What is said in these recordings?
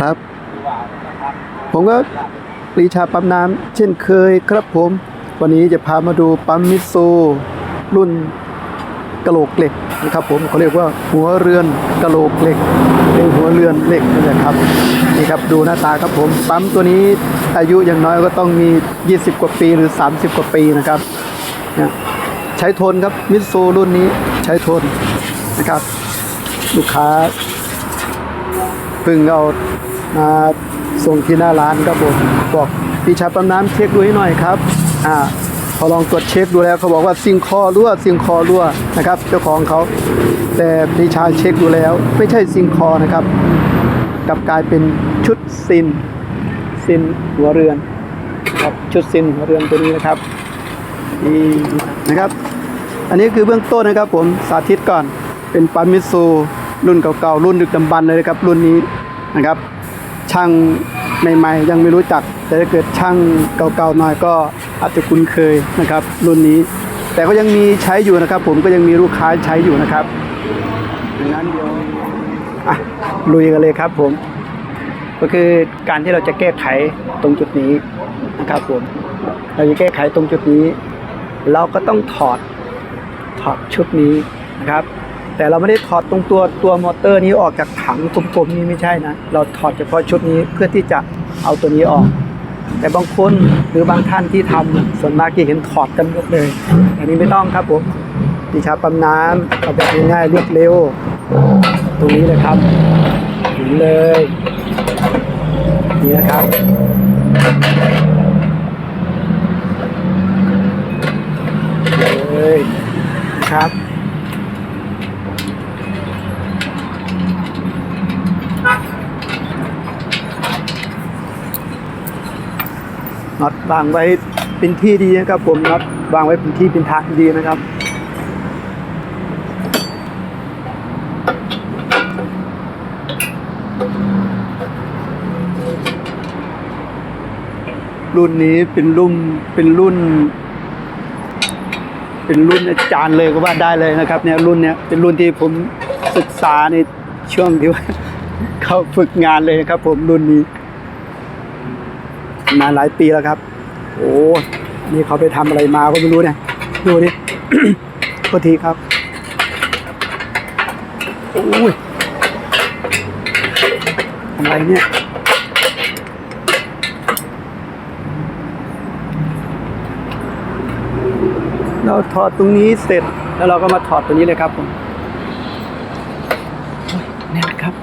ครับ ผมก็ปรีชาปั๊มน้ำเช่นเคยครับผม วันนี้จะพามาดูปั๊มมิตซูรุ่นกะโหลกเหล็กนะครับผมเขาเรียกว่าหัวเรือนกะโหลกเหล็กเป็นหัวเรือนเหล็กนะครับนี่ครับดูหน้าตาครับผมปั๊มตัวนี้อายุอย่างน้อยก็ต้องมี 20 กว่าปีหรือ 30 กว่าปีนะครับใช้ทนครับมิตซูรุ่นนี้ใช้ทนนะครับ ลูกค้า เพิ่งเอามาส่งที่หน้าร้านครับผมบอกพี่ชายปั๊มน้ำเช็คดูให้หน่อยครับอ่าพอลองตรวจเช็คดูแล้วเขาบอกว่าซิงคอรั่วซิงคอรั่วนะครับ เจ้าของเขาแต่พี่ชายเช็คดูแล้ว ไม่ใช่ซิงคอนะครับกลับกลายเป็นชุดซินซินหัวเรือนครับชุดซินหัวเรือนตัวนี้นะครับนี่นะครับ อันนี้คือเบื้องต้นนะครับผมสาธิตก่อนเป็นปั๊มมิตซู รุ่นเก่าๆรุ่นดึกดำบรรพ์เลยนะครับรุ่นนี้นะครับ ช่างใหม่ๆยังไม่รู้จัก แต่ถ้าเกิดช่างเก่าๆหน่อยก็อาจจะคุ้นเคยนะครับ รุ่นนี้ แต่ก็ยังมีใช้อยู่นะครับ ผมก็ยังมีลูกค้าใช้อยู่นะครับดังนั้นเดี๋ยวอะลุยกันเลยครับ ผม ก็คือการที่เราจะแก้ไขตรงจุดนี้นะครับผมเราจะแก้ไขตรงจุดนี้ เราก็ต้องถอดถอดชุดนี้นะครับ แต่เราไม่ได้ถอดตรงตัวตัวมอเตอร์นี้ออกจากถังกลมๆนี้ไม่ใช่นะ เราถอดเฉพาะชุดนี้เพื่อที่จะเอาตัวนี้ออก แต่บางคนหรือบางท่านที่ทำส่วนมากที่เห็นถอดกันหมดเลย อันนี้ไม่ต้องครับผมดิชาปั๊มน้ำเอาแบบง่ายๆรวดเร็ว ตรงนี้เลยครับหมุนเลยนี่นะครับเลยครับ น็อตวางไว้เป็นที่ดีนะครับ ผมน็อตวางไว้เป็นที่เป็นทางดีนะครับรุ่นนี้เป็นรุ่นเป็นรุ่น เป็นรุ่นอาจารย์เลยก็ว่าได้เลยนะครับ เนี่ยรุ่นเนี้ยเป็นรุ่นที่ผมศึกษาในช่วงที่ว่าเขาฝึกงานเลยนะครับ ผมรุ่นนี้ นาหลายปีแล้วครับ โอ้นี่เขาไปทำอะไรมาก็ไม่รู้เนี่ย ดูดิโทษทีครับโอ้ยอะไรเนี่ยเราถอดตรงนี้เสร็จแล้วเราก็มาถอดตรงนี้เลยครับผมโอ้ยแน่นครับ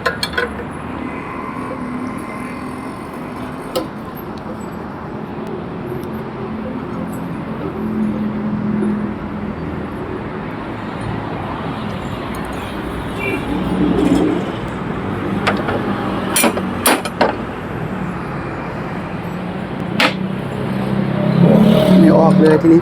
ไม่ออก เลยทีนี้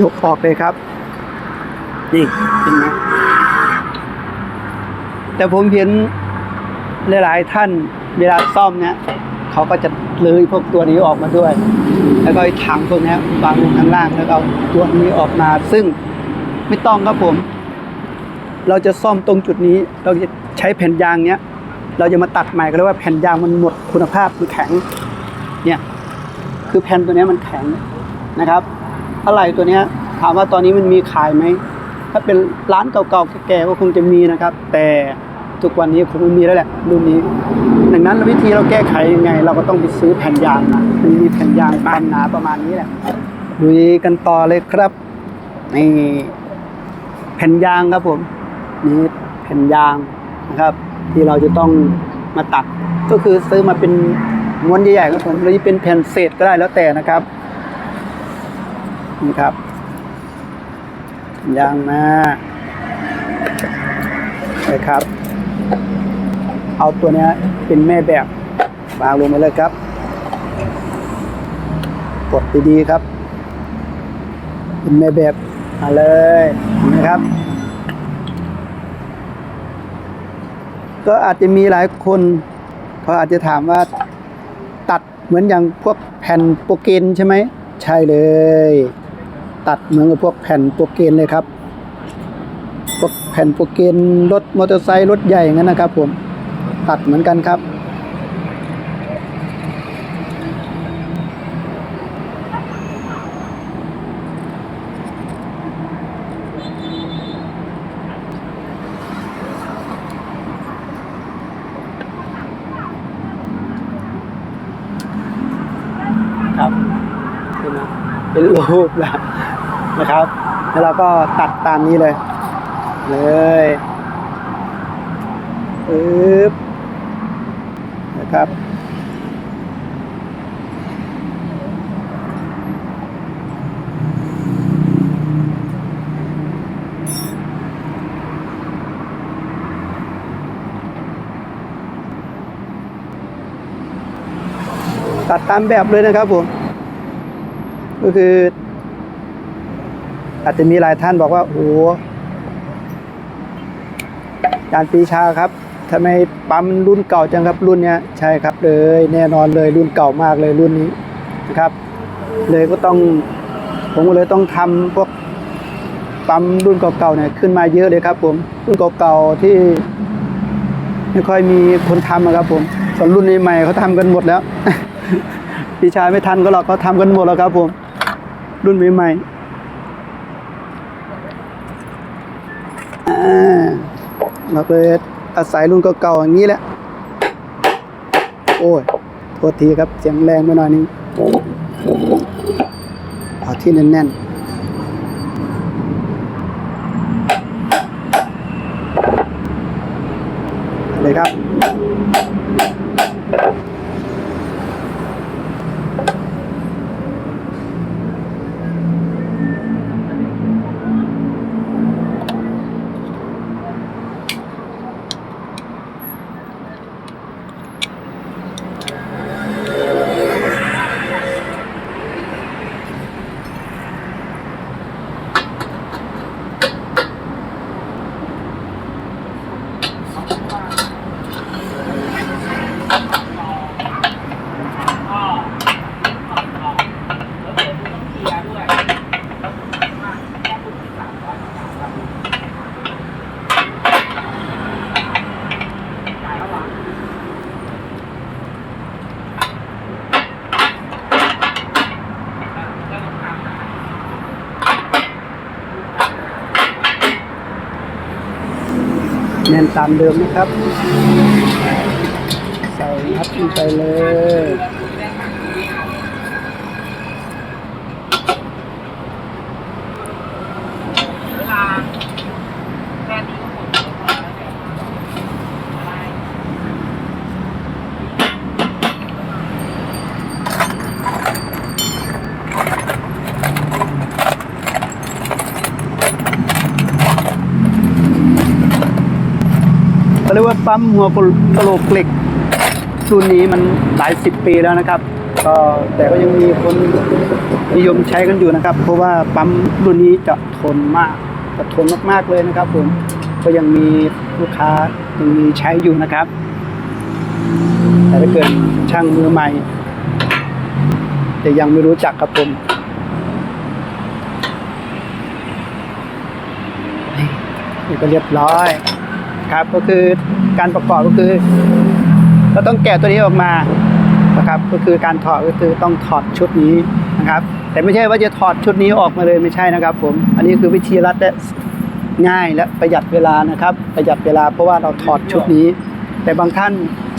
ยกออกเลยครับ นี่เห็นไหมแต่ผมเห็นหลายๆท่านเวลาซ่อมเนี่ยเขาก็จะ เลยพวกตัวนี้ออกมาด้วย แล้วก็ถังพวกนี้วางลงข้างล่างแล้วเอาตัวนี้ออกมา ซึ่งไม่ต้องครับผม เราจะซ่อมตรงจุดนี้ เราจะใช้แผ่นยางเนี้ย เราจะมาตัดใหม่ก็เรียกว่าแผ่นยางมันหมดคุณภาพมันแข็ง เนี่ย คือแผ่นตัวนี้มันแข็งนะครับ อะไรตัวเนี้ยถามว่าตอนนี้มันมีขายไหม ถ้าเป็นร้านเก่าๆแก่ๆก็คงจะมีนะครับ แต่ ทุกวันนี้คงไม่มีแล้วแหละรุ่นนี้ ดังนั้นวิธีเราแก้ไขยังไง เราก็ต้องไปซื้อแผ่นยางมามันมีแผ่นยางความหนาประมาณนี้แหละดูกันต่อเลยครับนี่แผ่นยางครับผมนี่แผ่นยางนะครับ ที่เราจะต้องมาตัดก็คือซื้อมาเป็นม้วนใหญ่ๆครับผมหรือเป็นแผ่นเศษก็ได้แล้วแต่นะครับนี่ครับยางมาเลยครับ เอาตัวนี้เป็นแม่แบบวางลงไปเลยครับ กดดีๆครับ เป็นแม่แบบมาเลยนะครับ ก็อาจจะมีหลายคนเขาอาจจะถามว่าตัดเหมือนอย่างพวกแผ่นโปรเกนใช่ไหม ใช่เลย ตัดเหมือนกับพวกแผ่นโปรเกนเลยครับ วกแผ่นโปรเกนรถมอเตอร์ไซค์รถใหญ่งั้นนะครับ ผมตัดเหมือนกันครับ ครับเป็นนะเป็นรูปแล้วนะครับ แล้วเราก็ตัดตามนี้เลย เลยปึ๊บนะครับ ตัดตามแบบเลยนะครับผม ก็คือ อาจจะมีหลายท่านบอกว่า โอ้าจารย์ปีชาครับทำไมปั๊มรุ่นเก่าจังครับรุ่นเนี้ยใช่ครับเลยแน่นอนเลยรุ่นเก่ามากเลยรุ่นนี้นะครับ เลยก็ต้องผมก็เลยต้องทำพวกปั๊มรุ่นเก่าๆเนี่ยขึ้นมาเยอะเลยครับ ผมรุ่นเก่าๆที่ไม่ค่อยมีคนทำอะครับผมส่วนรุ่นใหม่เขาทำกันหมดแล้วพี่ชาไม่ทันก็หรอกเขาทำกันหมดแล้วครับผมรุ่นใหม่ๆอ่า เราเลยอาศัยรุ่นเก่าๆอย่างนี้แหละ โอ้ยโทษทีครับเสียงแรงไปหน่อยนึงเอาที่แน่นๆเลยครับ ตามเดิมนะครับ ใส่นับลงไปเลย เขาเรียกว่า ปั๊มหัวกะโหลกเหล็กรุ่นนี้มันหลายสิบปีแล้วนะครับก็แต่ก็ยังมีคนนิยมใช้กันอยู่นะครับ เพราะว่าปั๊มรุ่นนี้จะทนมากจะทนมากๆเลยนะครับผมก็ยังมีลูกค้ายังมีใช้อยู่นะครับ แต่ถ้าเกิดช่างมือใหม่ แต่ยังไม่รู้จักครับผมนี่ก็เรียบร้อยครับก็คือ การประกอบก็คือ เราต้องแกะตัวนี้ออกมานะครับ ก็คือการถอดก็คือต้องถอดชุดนี้นะครับ แต่ไม่ใช่ว่าจะถอดชุดนี้ออกมาเลยไม่ใช่นะครับ ผม อันนี้คือวิธีรัดและง่ายและประหยัดเวลานะครับ ประหยัดเวลาเพราะว่าเราถอดชุดนี้ แต่บางท่าน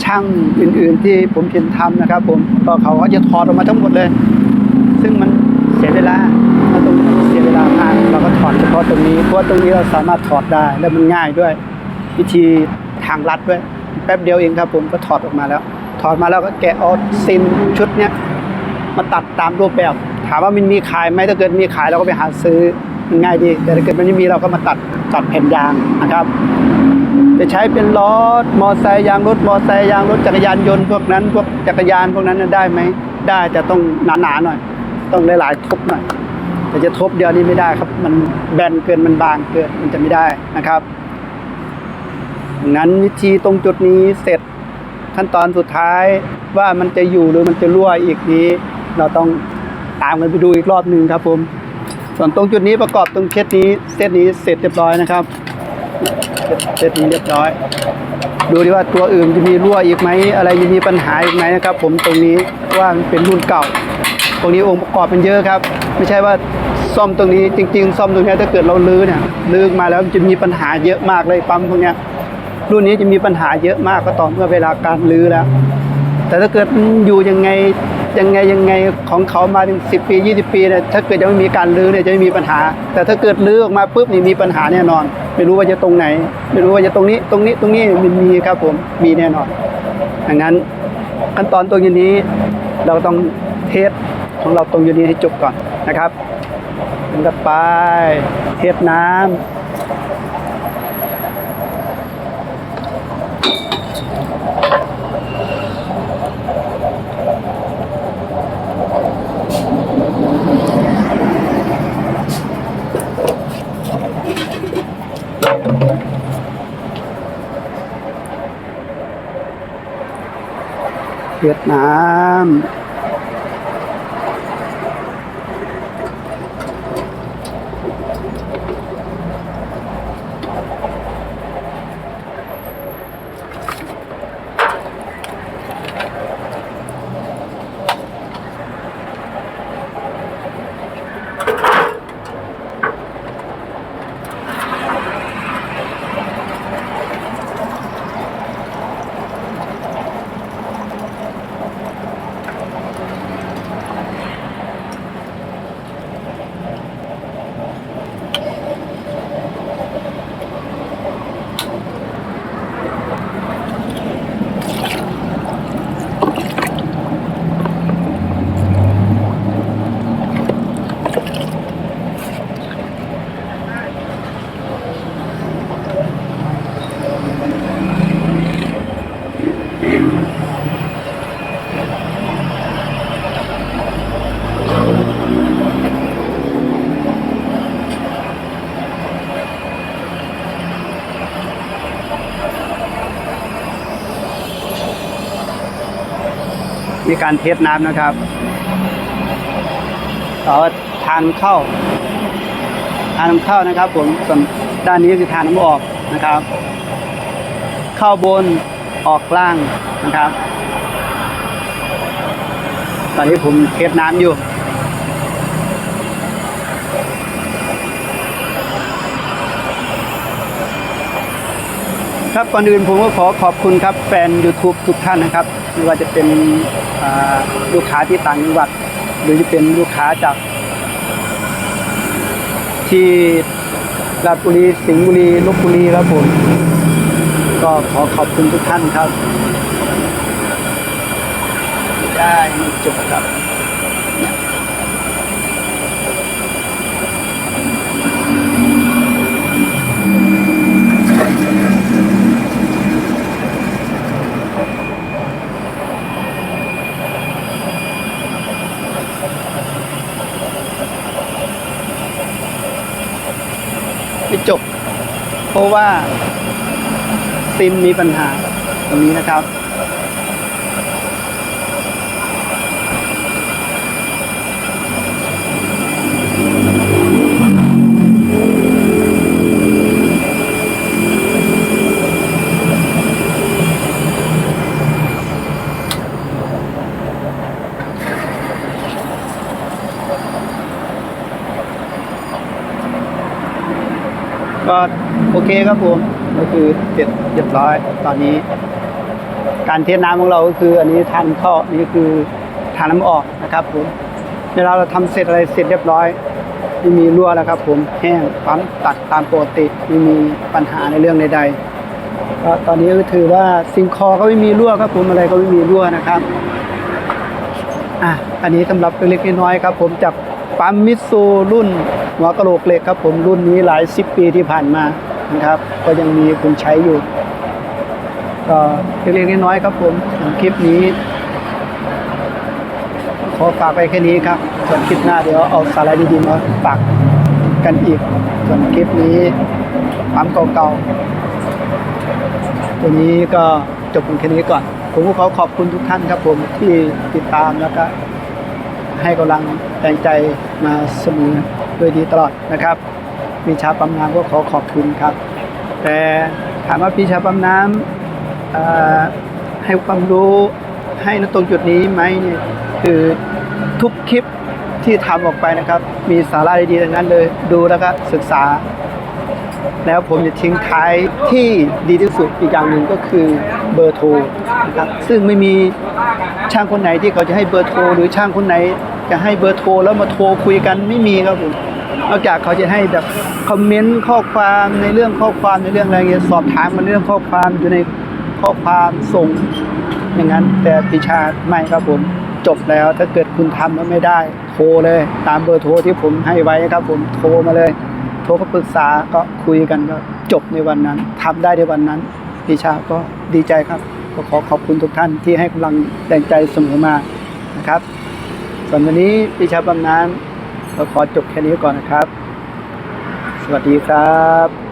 ช่างอื่น ๆ ที่ผมเห็นทำนะครับ ผมก็เขาก็จะถอดออกมาทั้งหมดเลย ซึ่งมันเสียเวลาถ้าตรงนี้เสียเวลามากเราก็ถอดเฉพาะตรงนี้เพราะว่าตรงนี้เราสามารถถอดได้และมันง่ายด้วย วิธี ทางลัดด้วย แป๊บเดียวเองครับผมก็ถอดออกมาแล้ว ถอดมาแล้วก็แกะเอาซินชุดเนี้ยมาตัดตามรูปแบบ ถามว่ามันมีขายไหมถ้าเกิดมีขายเราก็ไปหาซื้อมันง่ายดี แต่ถ้าเกิดมันไม่มีเราก็มาตัดตัดแผ่นยางนะครับจะใช้เป็นล้อมอไซค์ยางรถมอไซค์ยางรถจักรยานยนต์พวกนั้น พวกจักรยานพวกนั้นได้ไหมได้แต่ต้องหนาๆหน่อย ต้องหลายๆทบหน่อยแต่จะทบเดียวนี้ไม่ได้ครับ มันแบนเกินมันบางเกินมันจะไม่ได้นะครับ งั้นวิธีตรงจุดนี้เสร็จขั้นตอนสุดท้ายว่ามันจะอยู่หรือมันจะรั่วอีกนี้ เราต้องตามกันไปดูอีกรอบหนึ่งครับผม ส่วนตรงจุดนี้ประกอบตรงเซตนี้เซตนี้เสร็จเรียบร้อยนะครับเสร็จเซตนี้เรียบร้อย ดูดิว่าตัวอื่นจะมีรั่วอีกไหมอะไรจะมีปัญหาอีกไหมนะครับ ผมตรงนี้ว่ามันเป็นรุ่นเก่า ตรงนี้องค์ประกอบเป็นเยอะครับ ไม่ใช่ว่าซ่อมตรงนี้จริง ๆ ซ่อมตรงนี้ถ้าเกิดเราลื้อเนี่ยลื้อมาแล้วจะมีปัญหาเยอะมากเลยปั๊มพวกเนี้ย รุ่นนี้จะมีปัญหาเยอะมากก็ต่อเมื่อเวลาการลื้อแล้ว แต่ถ้าเกิดอยู่ยังไงยังไงยังไงของเขามาถึงสิปี 20 ปีเนี่ยถ้าเกิดยังไม่มีการลื้อเนี่ยจะไม่มีปัญหา แต่ถ้าเกิดลื้อออกมาปุ๊บนี่มีปัญหาแน่นอน ไม่รู้ว่าจะตรงไหน ไม่รู้ว่าจะตรงนี้ตรงนี้ตรงนี้มันมีครับผมมีแน่นอนดังนั้นขั้นตอนตรงนี้เราต้องเทสของเราตรงนี้ให้จบก่อนนะครับเป็นต่อไปเทสน้ำ เวียดนาม การเทสน้ำนะครับต่อทางเข้า ทางน้ำเข้านะครับ ผมส่วนด้านนี้คือทางน้ำออกนะครับ เข้าบนออกล่างนะครับ ตอนนี้ผมเทสน้ำอยู่ ครับก่อนอื่นผมก็ขอขอบคุณครับแฟน YouTube ทุกท่านนะครับไม่ว่าจะเป็นลูกค้าที่ต่างจังหวัด หรือจะเป็นลูกค้าจาก ที่ราชบุรีสิงห์บุรีลบบุรีครับผมก็ขอขอบคุณทุกท่านครับ ได้จบครับ ไม่จบ เพราะว่าซิมมีปัญหาตรงนี้นะครับ ก็โอเคครับผมก็คือเสร็จเรียบร้อยตอนนี้ การเทน้ำของเราก็คือ อันนี้ทานเข้าอันนี้คือทานน้ำออกนะครับผมเวลาเราทำเสร็จอะไรเสร็จเรียบร้อยไม่มีรั่วแล้วครับ ผมแห้งปั๊มตัดตามปกติไม่มีปัญหาในเรื่องใดๆก็ตอนนี้ก็ถือว่าซิงคอก็ไม่มีรั่วครับผมอะไรก็ไม่มีรั่วนะครับอะอันนี้สำหรับเล็กๆน้อยๆครับ ผมจาก ปั๊มมิตซูรุ่นหัวกะโหลกเหล็กครับผมรุ่นนี้หลายสิบปีที่ผ่านมานะครับก็ยังมีคนใช้อยู่ก็เล็กๆน้อยๆครับผมคลิปนี้ ขอฝากไปแค่นี้ครับ ส่วนคลิปหน้าเดี๋ยวเอาสาระดีๆมาฝากกันอีก ส่วนคลิปนี้ปั๊มเก่าๆวันนี้ก็จบเพียงแค่นี้ก่อน ผมก็ขอขอบคุณทุกท่านครับผมที่ติดตามแล้วก็ ให้กำลังแรงใจมาเสมอโดยดีตลอดนะครับ ปีชาปั๊มน้ำก็ขอขอบคุณครับ แต่ถามว่าปีชาปั๊มน้ำให้ความรู้ให้นตรงจุดนี้ไหมเนี่ยคือทุกคลิปที่ทำออกไปนะครับ มีสาระดีๆทั้งนั้นเลยดูแล้วก็ศึกษา แล้วผมจะทิ้งท้ายที่ดีที่สุดอีกอย่างหนึ่งก็คือเบอร์โทรนะครับซึ่งไม่มี ช่างคนไหนที่เขาจะให้เบอร์โทร หรือช่างคนไหนจะให้เบอร์โทรแล้วมาโทรคุยกันไม่มีครับผมนอกจากเขาจะให้แบบคอมเมนต์ข้อความในเรื่องข้อความในเรื่องอะไรเงี้ยสอบถามมาเรื่องข้อความอยู่ในข้อความส่งอย่างนั้น แต่ปิชาไม่ครับผมจบแล้วถ้าเกิดคุณทำแล้วไม่ได้ โทรเลย ตามเบอร์โทรที่ผมให้ไว้ครับ ผมโทรมาเลย โทรก็ปรึกษาก็คุยกันก็จบในวันนั้นทำได้ในวันนั้นปีชาก็ดีใจครับ ก็ขอขอบคุณทุกท่านที่ให้กำลังแรงใจเสมอมานะครับส่วนวันนี้ปีชาบำนานก็ขอจบแค่นี้ก่อนนะครับ สวัสดีครับ